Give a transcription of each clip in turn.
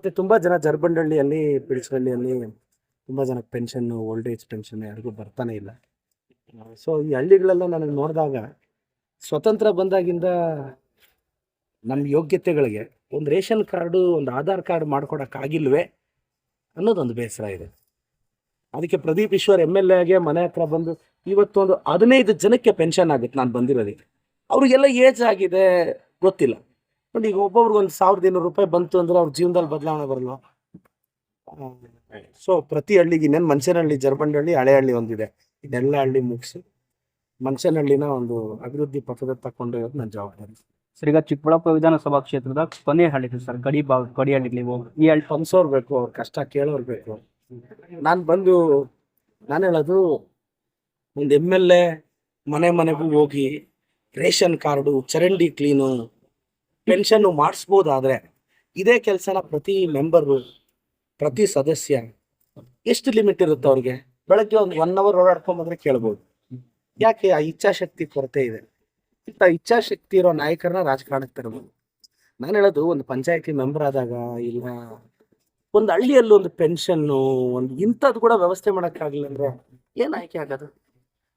ಮತ್ತೆ ತುಂಬಾ ಜನ ಜರ್ಬಂಡಳ್ಳಿಯಲ್ಲಿ ಪಿಳ್ಸಹಳ್ಳಿಯಲ್ಲಿ ತುಂಬಾ ಜನಕ್ಕೆ ಪೆನ್ಷನ್ ಓಲ್ಡ್ ಏಜ್ ಪೆನ್ಷನ್ ಯಾರಿಗೂ ಬರ್ತಾನೆ ಇಲ್ಲ. ಸೊ ಈ ಹಳ್ಳಿಗಳೆಲ್ಲ ನನಗೆ ನೋಡಿದಾಗ ಸ್ವತಂತ್ರ ಬಂದಾಗಿಂದ ನಮ್ಮ ಯೋಗ್ಯತೆಗಳಿಗೆ ಒಂದು ರೇಷನ್ ಕಾರ್ಡು, ಒಂದು ಆಧಾರ್ ಕಾರ್ಡ್ ಮಾಡ್ಕೊಡೋಕ್ಕಾಗಿಲ್ವೇ ಅನ್ನೋದೊಂದು ಬೇಸರ ಇದೆ. ಅದಕ್ಕೆ ಪ್ರದೀಪ್ ಈಶ್ವರ್ ಎಂ ಎಲ್ ಎಗೆ ಮನೆ ಹತ್ರ ಬಂದು ಇವತ್ತೊಂದು ಹದಿನೈದು ಜನಕ್ಕೆ ಪೆನ್ಷನ್ ಆಗುತ್ತೆ ನಾನು ಬಂದಿರೋದಕ್ಕೆ. ಅವ್ರಿಗೆಲ್ಲ ಏಜ್ ಆಗಿದೆ, ಗೊತ್ತಿಲ್ಲ. ನೋಡಿ ಈಗ ಒಬ್ಬೊಬ್ರಿಗೆ ಒಂದು ಸಾವಿರದ ಇನ್ನೂರು ರೂಪಾಯಿ ಬಂತು ಅಂದ್ರೆ ಅವ್ರ ಜೀವನದಲ್ಲಿ ಬದಲಾವಣೆ ಬರಲ್ವಾ ಸೊ ಪ್ರತಿ ಹಳ್ಳಿಗೆ ಇನ್ನೇನು ಮನುಷ್ಯನಹಳ್ಳಿ ಜರ್ಬಂಡಹಳ್ಳಿ ಹಳೆ ಹಳ್ಳಿ ಒಂದಿದೆ. ಇದೆಲ್ಲ ಹಳ್ಳಿ ಮುಗಿಸಿ ಮನುಷ್ಯನಹಳ್ಳಿನ ಒಂದು ಅಭಿವೃದ್ಧಿ ಪಥದ ತಕೊಂಡು ಇರೋದು ನನ್ನ ಜವಾಬ್ದಾರಿ. ಸರ್ ಈಗ ಚಿಕ್ಕಬಳ್ಳಾಪುರ ವಿಧಾನಸಭಾ ಕ್ಷೇತ್ರದ ಕೊನೆ ಹಳ್ಳಿ ಸರ್ ಗಡಿ ಬಾ ಗಡಿ ಹಳ್ಳಿ ನೀವು ಈ ಹಳ್ಳಿ ಪಂಸೋರ್ ಬೇಕು ಅವ್ರ ಕಷ್ಟ ಕೇಳೋರ್ ಬೇಕು. ನಾನು ಬಂದು ನಾನು ಹೇಳೋದು ಒಂದು ಎಂ ಎಲ್ ಎ ಮನೆ ಮನೆಗೂ ಹೋಗಿ ರೇಷನ್ ಕಾರ್ಡು ಚರಂಡಿ ಕ್ಲೀನು ಪೆನ್ಷನ್ನು ಮಾಡಿಸ್ಬೋದಾದ್ರೆ ಇದೇ ಕೆಲಸನ ಪ್ರತಿ ಮೆಂಬರು ಪ್ರತಿ ಸದಸ್ಯ ಎಷ್ಟು ಲಿಮಿಟ್ ಇರುತ್ತೆ ಅವ್ರಿಗೆ? ಬೆಳಗ್ಗೆ ಒಂದು ಒನ್ ಅವರ್ ಓಡಾಡ್ಕೊಂಬಂದ್ರೆ ಕೇಳ್ಬೋದು. ಯಾಕೆ? ಆ ಇಚ್ಛಾಶಕ್ತಿ ಕೊರತೆ ಇದೆ. ಇಂಥ ಇಚ್ಛಾಶಕ್ತಿ ಇರೋ ನಾಯಕರನ್ನ ರಾಜಕಾರಣಕ್ಕೆ ತರಬಹುದು ನಾನು ಹೇಳೋದು, ಒಂದು ಪಂಚಾಯತಿ ಮೆಂಬರ್ ಆದಾಗ ಇಲ್ಲ, ಒಂದು ಹಳ್ಳಿಯಲ್ಲಿ ಒಂದು ಪೆನ್ಷನ್ನು ಒಂದು ಇಂಥದ್ದು ಕೂಡ ವ್ಯವಸ್ಥೆ ಮಾಡೋಕ್ಕಾಗಲಿಲ್ಲ ಅಂದ್ರೆ ಏನು ಆಯ್ಕೆ ಆಗೋದು?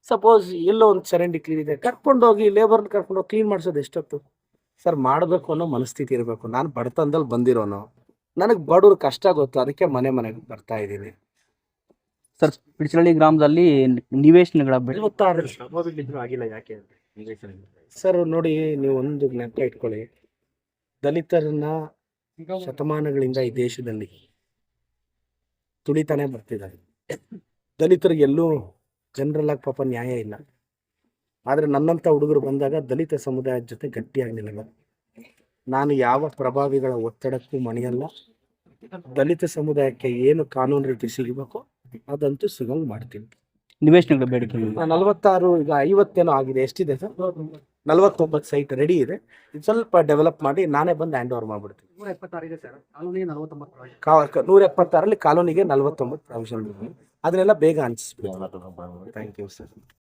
ಸಪೋಸ್ ಎಲ್ಲೋ ಒಂದು ಚರಂಡಿ ಕ್ಲೀನ್ ಇದೆ, ಕರ್ಕೊಂಡೋಗಿ ಲೇಬರ್ನ ಕರ್ಕೊಂಡೋಗಿ ಕ್ಲೀನ್ ಮಾಡಿಸೋದು ಎಷ್ಟೊತ್ತು? ಸರ್ ಮಾಡಬೇಕು ಅನ್ನೋ ಮನಸ್ಥಿತಿ ಇರಬೇಕು. ನಾನು ಬಡತನದಲ್ಲಿ ಬಂದಿರೋನು. ನನಗೆ ಬಡವ್ರ ಕಷ್ಟ ಗೊತ್ತು. ಅದಕ್ಕೆ ಮನೆ ಮನೆಗೆ ಬರ್ತಾ ಇದ್ದೀನಿ. ಸರ್ ಪಿಡಿಚಳ್ಳಿ ಗ್ರಾಮದಲ್ಲಿ ನಿವೇಶನಗಳ ಆಗಿಲ್ಲ ಯಾಕೆ ಸರ್ ನೋಡಿ ನೀವು ಒಂದು ಜ್ಞಾಪಕ ಇಟ್ಕೊಳ್ಳಿ. ದಲಿತರನ್ನ ಶತಮಾನಗಳಿಂದ ಈ ದೇಶದಲ್ಲಿ ತುಳಿತಾನೆ ಬರ್ತಿದ್ದಾರೆ. ದಲಿತರಿಗೆ ಎಲ್ಲೂ ಜನರಲ್ ಪಾಪ ನ್ಯಾಯ ಇಲ್ಲ. ಆದರೆ ನನ್ನಂಥ ಹುಡುಗರು ಬಂದಾಗ ದಲಿತ ಸಮುದಾಯದ ಜೊತೆ ಗಟ್ಟಿಯಾಗಿ ನಿಲ್ಲಲ್ಲ ನಾನು ಯಾವ ಪ್ರಭಾವಿಗಳ ಒತ್ತಡಕ್ಕೂ ಮಣಿಯಲ್ಲ. ದಲಿತ ಸಮುದಾಯಕ್ಕೆ ಏನು ಕಾನೂನು ರೀತಿ ಸಿಗಬೇಕು ಅದಂತೂ ಸುಗಮ ಮಾಡ್ತೀನಿ. ನಿವೇಶನಗಳ ಬೇಡಿಕೆ ನಲವತ್ತಾರು ಈಗ ಐವತ್ತೇನೋ ಆಗಿದೆ ಎಷ್ಟಿದೆ ಸರ್? ನಲವತ್ತೊಂಬತ್ತು ಸೈಟ್ ರೆಡಿ ಇದೆ. ಸ್ವಲ್ಪ ಡೆವಲಪ್ ಮಾಡಿ ನಾನೇ ಬಂದು ಹ್ಯಾಂಡ್ ಓವರ್ ಮಾಡ್ಬಿಡ್ತೀನಿ. ನೂರ ಎಪ್ಪತ್ತಾರಲ್ಲಿ ಕಾಲೋನಿಗೆ ನಲವತ್ತೊಂಬತ್ತು ಪ್ರಾವಿಷನ್ ಅದನ್ನೆಲ್ಲ ಬೇಗ ಹಂಚಿಸ್ಬೇಕು ಥ್ಯಾಂಕ್ ಯು ಸರ್